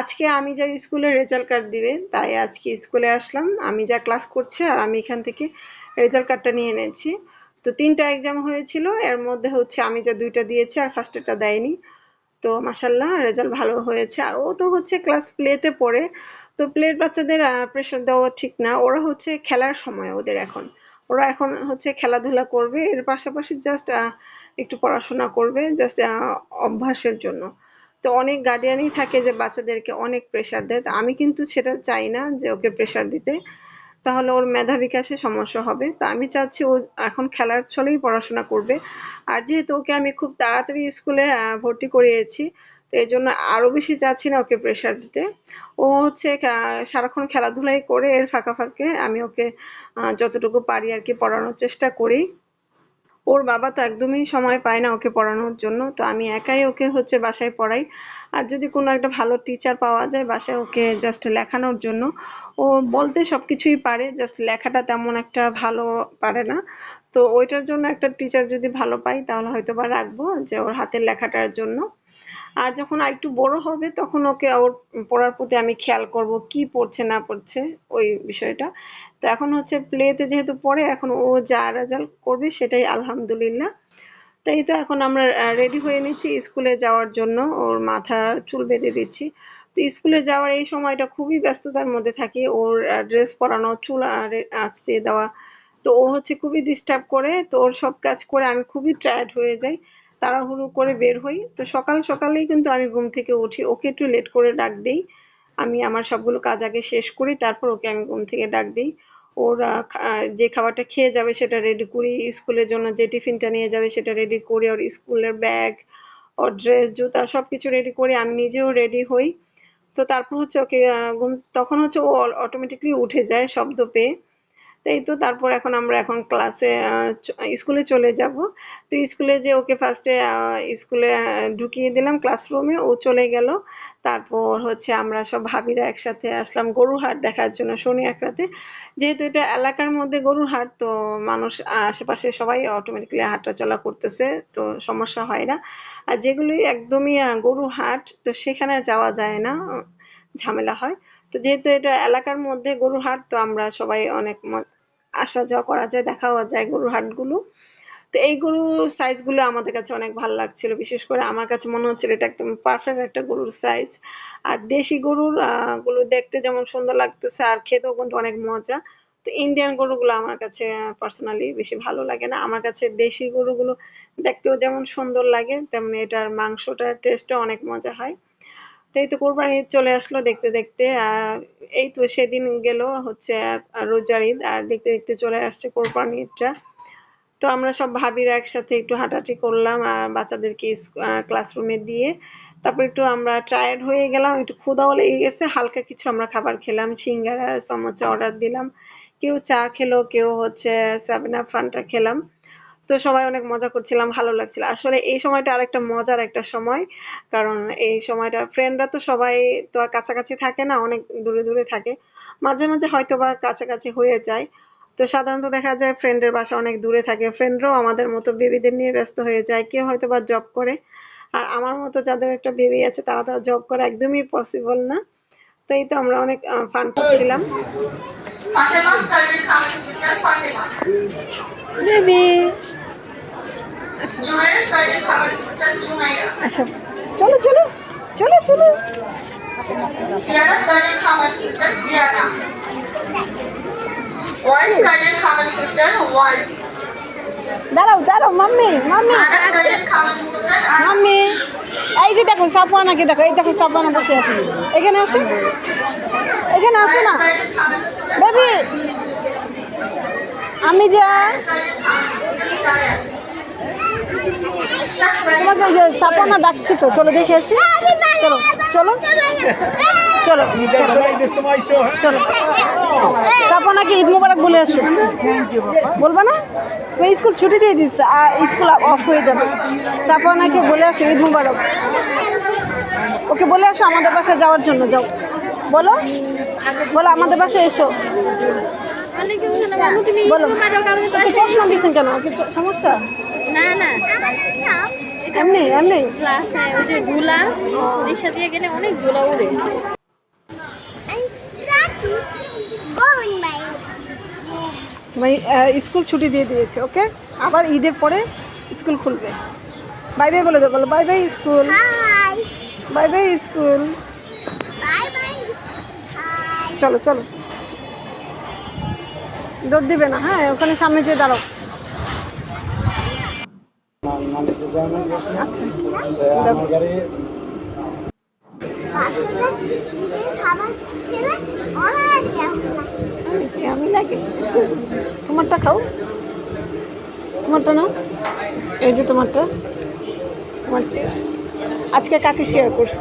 আজকে আমি যা স্কুলে রেজাল্ট কার্ড দিবে, তাই আজকে স্কুলে আসলাম। আমি যা ক্লাস করছি আর আমি এখান থেকে রেজাল্ট কার্ডটা নিয়ে এনেছি তো তিনটা এক্সাম হয়েছিল, এর মধ্যে হচ্ছে আমি যা দুইটা দিয়েছি আর ফার্স্টেরটা দেয়নি। তো মাসাল্লাহ রেজাল্ট ভালো হয়েছে। আর ও তো হচ্ছে ক্লাস প্লেতে পড়ে। তো প্লের বাচ্চাদের প্রেশার দেওয়া ঠিক না। ওরা হচ্ছে খেলার সময় ওদের এখন। ওরা এখন হচ্ছে খেলাধুলা করবে। এর পাশাপাশি জাস্ট একটু পড়াশোনা করবে জাস্ট অভ্যাসের জন্য। তো অনেক গার্ডিয়ানই থাকে যে বাচ্চাদেরকে অনেক প্রেশার দেয়। তো আমি কিন্তু সেটা চাই না যে ওকে প্রেশার দিতে। তাহলে ওর মেধা বিকাশে সমস্যা হবে। তো আমি চাচ্ছি ও এখন খেলার ছলেই পড়াশোনা করবে। আর যেহেতু ওকে আমি খুব তাড়াতাড়ি স্কুলে ভর্তি করিয়েছি, তো এই জন্য আরও বেশি চাচ্ছি না ওকে প্রেশার দিতে। ও হচ্ছে সারাক্ষণ খেলাধুলাই করে এর ফাঁকা ফাঁকে আমি ওকে যতটুকু পারি আর কি পড়ানোর চেষ্টা করি। ওর বাবা তো একদমই সময় পায় না ওকে পড়ানোর জন্য, তো আমি একাই ওকে হচ্ছে বাসায় পড়াই। আর যদি কোনো একটা ভালো টিচার পাওয়া যায় বাসায় ওকে জাস্ট লেখানোর জন্য, ও বলতে সব কিছুই পারে জাস্ট লেখাটা তেমন একটা ভালো পারে না। তো ওইটার জন্য একটা টিচার যদি ভালো পাই, তাহলে হয়তো বা রাখব যে ওর হাতের লেখাটার জন্য। আর যখন আরেকটু বড় হবে, তখন ওকে ওর পড়ার প্রতি আমি খেয়াল করব, কি পড়ছে, না পড়ছে, ওই বিষয়টা। তো এখন হচ্ছে প্লেতে যেহেতু পড়ে, এখন ও যা রেজাল্ট করবে সেটাই আলহামদুলিল্লাহ। তো এই তো এখন আমরা রেডি হয়ে নিচ্ছি স্কুলে যাওয়ার জন্য। ওর মাথা চুল বেঁধে দিচ্ছি। তো স্কুলে যাওয়ার এই সময়টা খুবই ব্যস্ততার মধ্যে থাকি। ওর ড্রেস পরানো, চুল আঁচড়ে দেওয়া। তো ও হচ্ছে খুবই ডিস্টার্ব করে। তো ওর সব কাজ করে আমি খুবই টায়ার্ড হয়ে যাই। তাড়াহুড়ো করে বের হই। তো সকাল সকালেই কিন্তু আমি ঘুম থেকে উঠি। ওকে একটু লেট করে ডাক দিই। আমি আমার সবগুলো কাজ আগে শেষ করি, তারপর ওকে আমি ঘুম থেকে ডাক দিই। ওর যে খাবারটা খেয়ে যাবে সেটা রেডি করি। স্কুলের জন্য যে টিফিনটা নিয়ে যাবে সেটা রেডি করি। ওর স্কুলের ব্যাগ ওর ড্রেস জুতা সবকিছু রেডি করি। আমি নিজেও রেডি হই। তো তারপর হচ্ছে ওকে ঘুম, তখন হচ্ছে ও অটোমেটিকলি উঠে যায় শব্দ পেয়ে। এই তো তারপর এখন আমরা এখন ক্লাসে স্কুলে চলে যাব। তো স্কুলে যে ওকে ফার্স্টে স্কুলে ঢুকিয়ে দিলাম ক্লাসরুমে ও চলে গেল। তারপর হচ্ছে আমরা সব ভাবিরা একসাথে আসলাম গরুর হাট দেখার জন্য শনি একরাতে যেহেতু এটা এলাকার মধ্যে গরুর হাট তো মানুষ, আশেপাশে সবাই অটোমেটিকলি হাঁটা চলা করতেছে, তো সমস্যা হয় না। আর যেগুলি একদমই গরুর হাট তো সেখানে যাওয়া যায় না, ঝামেলা হয়। তো যেহেতু এটা এলাকার মধ্যে গরুর হাট, তো আমরা সবাই অনেক আসা যাওয়া করা যায়, দেখাও যায় গরুর হাটগুলো। তো এই গরুর সাইজগুলো আমাদের কাছে অনেক ভালো লাগছিল। বিশেষ করে আমার কাছে মনে হচ্ছিল এটা একদম পারফেক্ট একটা গরুর সাইজ আর দেশি গরুরগুলো দেখতে যেমন সুন্দর লাগতেছে, আর খেতেও কিন্তু অনেক মজা। তো ইন্ডিয়ান গরুগুলো আমার কাছে পার্সোনালি বেশি ভালো লাগে না। আমার কাছে দেশি গরুগুলো দেখতেও যেমন সুন্দর লাগে, তেমনি এটার মাংসটার টেস্টও অনেক মজা হয়। তো এই তো কোরবানি চলে আসলো দেখতে দেখতে এই তো সেদিন গেল হচ্ছে রোজার ঈদ, আর দেখতে দেখতে চলে আসছে কোরবানি তো আমরা সব ভাবিরা একসাথে একটু হাঁটাহাঁটি করলাম, আর বাচ্চাদেরকে ক্লাসরুমে দিয়ে। তারপর একটু আমরা টায়ার্ড হয়ে গেলাম, একটু ক্ষুধাও লেগে গেছে, হালকা কিছু আমরা খাবার খেলাম, সিঙ্গারা সমোসা অর্ডার দিলাম। কেউ চা খেলো, কেউ হচ্ছে আপ ফান্টা খেলাম। তো সবাই অনেক মজা করছিলাম ভালো লাগছিল। আসলে এই সময়টা আরেকটা মজার একটা সময় কারণ এই সময়টা ফ্রেন্ডরা তো সবাই তো আর কাছাকাছি থাকে না অনেক দূরে দূরে থাকে। মাঝে মাঝে হয়তো বা কাছাকাছি হয়ে যায়। তো সাধারণত দেখা যায় ফ্রেন্ডের বাসা অনেক দূরে থাকে। ফ্রেন্ডরাও আমাদের মতো বেবিদের নিয়ে ব্যস্ত হয়ে যায় কেউ হয়তো বা জব করে। আর আমার মতো যাদের একটা বেবি আছে তারা তো জব করা একদমই পসিবল না। তো এই তো আমরা অনেক ফান করছিলাম. বেবি আসো আচ্ছা, চলো চলো চলো চলো। দাঁড়াও দাঁড়াও মাম্মি মাম্মি। মাম্মি এই যে দেখো সাফুয়া নাকি দেখো এই দেখো সাফুয়ানা বসে আছে। এখানে আসো। এখানে আসো না। আমি যা তোমাকে যে সাফওয়ানা ডাকছি তো চলো দেখে আসি। চলো চলো চলো চলো। সাফওয়ানাকে ঈদ মোবারক বলে আসো? বলবা না? তুমি স্কুল ছুটি দিয়ে দিস আর স্কুল অফ হয়ে যাবে। সাফওয়ানাকে বলে আসো ঈদ মোবারক। ওকে বলে আসো আমাদের বাসায় যাওয়ার জন্য যাও। বলো বলো আমাদের বাসায় এসো। বলো চশমা দিয়েছেন কেন? সমস্যা? না না। এমনি এমনি? গ্লাস ওই যে ধুলা রিক্সা দিয়ে গেলে অনেক ধুলা উড়ে। তোমার স্কুল ছুটি দিয়ে দিয়েছে ওকে? আবার ঈদের পরে স্কুল খুলবে। বাই বাই বলে দেবো বলো bye bye school. Bye bye school. চলো চলো। দৌড় দিবে না হ্যাঁ ওখানে সামনে যেয়ে দাঁড়াও। আচ্ছা। আমি লাগে তোমারটা খাও। তোমারটা নাও। এই যে তোমারটা। তোমার চিপস। আজকে কাকে শেয়ার করছ?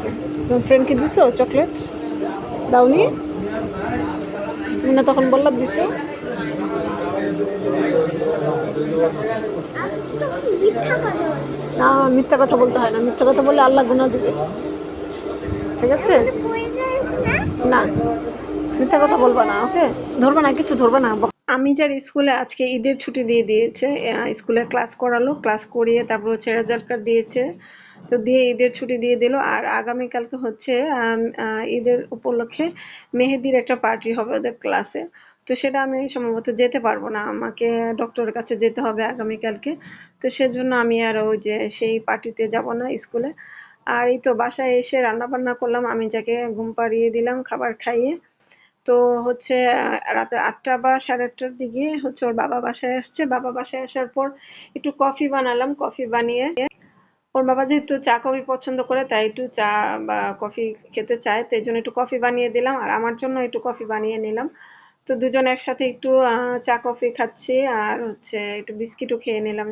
তোমার ফ্রেন্ডকে দিছো চকলেট দাওনি? তুমি না তখন বললা দিছো? না, মিথ্যা কথা বলতে হয় না। মিথ্যা কথা বললে আল্লাহ গুণা দিবে। ঠিক আছে? না, মিথ্যা কথা বলবা না, ওকে? ধরবা না, কিছু ধরবা না। আমি যার স্কুলে আজকে ঈদের ছুটি দিয়ে দিয়েছে স্কুলে ক্লাস করালো, ক্লাস করিয়ে তারপর হচ্ছে রেজাল্ট কার্ড দিয়েছে। তো দিয়ে ঈদের ছুটি দিয়ে দিল, আর আগামীকালকে হচ্ছে ঈদের উপলক্ষে মেহেদির একটা পার্টি হবে ওদের ক্লাসে তো সেটা আমি সম্ভবত যেতে পারব না। আমাকে ডক্টরের কাছে যেতে হবে আগামীকালকে। তো সেজন্য আমি আর ওই যে সেই পার্টিতে যাব না স্কুলে আর এই তো বাসায় এসে রান্না বান্না করলাম। আমি যাকে ঘুম পাড়িয়ে দিলাম খাবার খাইয়ে। তো হচ্ছে রাতে আটটা বা সাড়ে আটটার দিকে হচ্ছে ওর বাবা বাসায় আসছে। বাবা বাসায় আসার পর একটু কফি বানালাম। কফি বানিয়ে ওর বাবা যেহেতু চা কফি পছন্দ করে, তাই একটু চা বা কফি খেতে চায়। তাই জন্য একটু কফি বানিয়ে দিলাম। আর আমার জন্য একটু কফি বানিয়ে নিলাম। তো দুজন একসাথে একটু আহ, চা কফি খাচ্ছি আর হচ্ছে একটু বিস্কিটও খেয়ে নিলাম।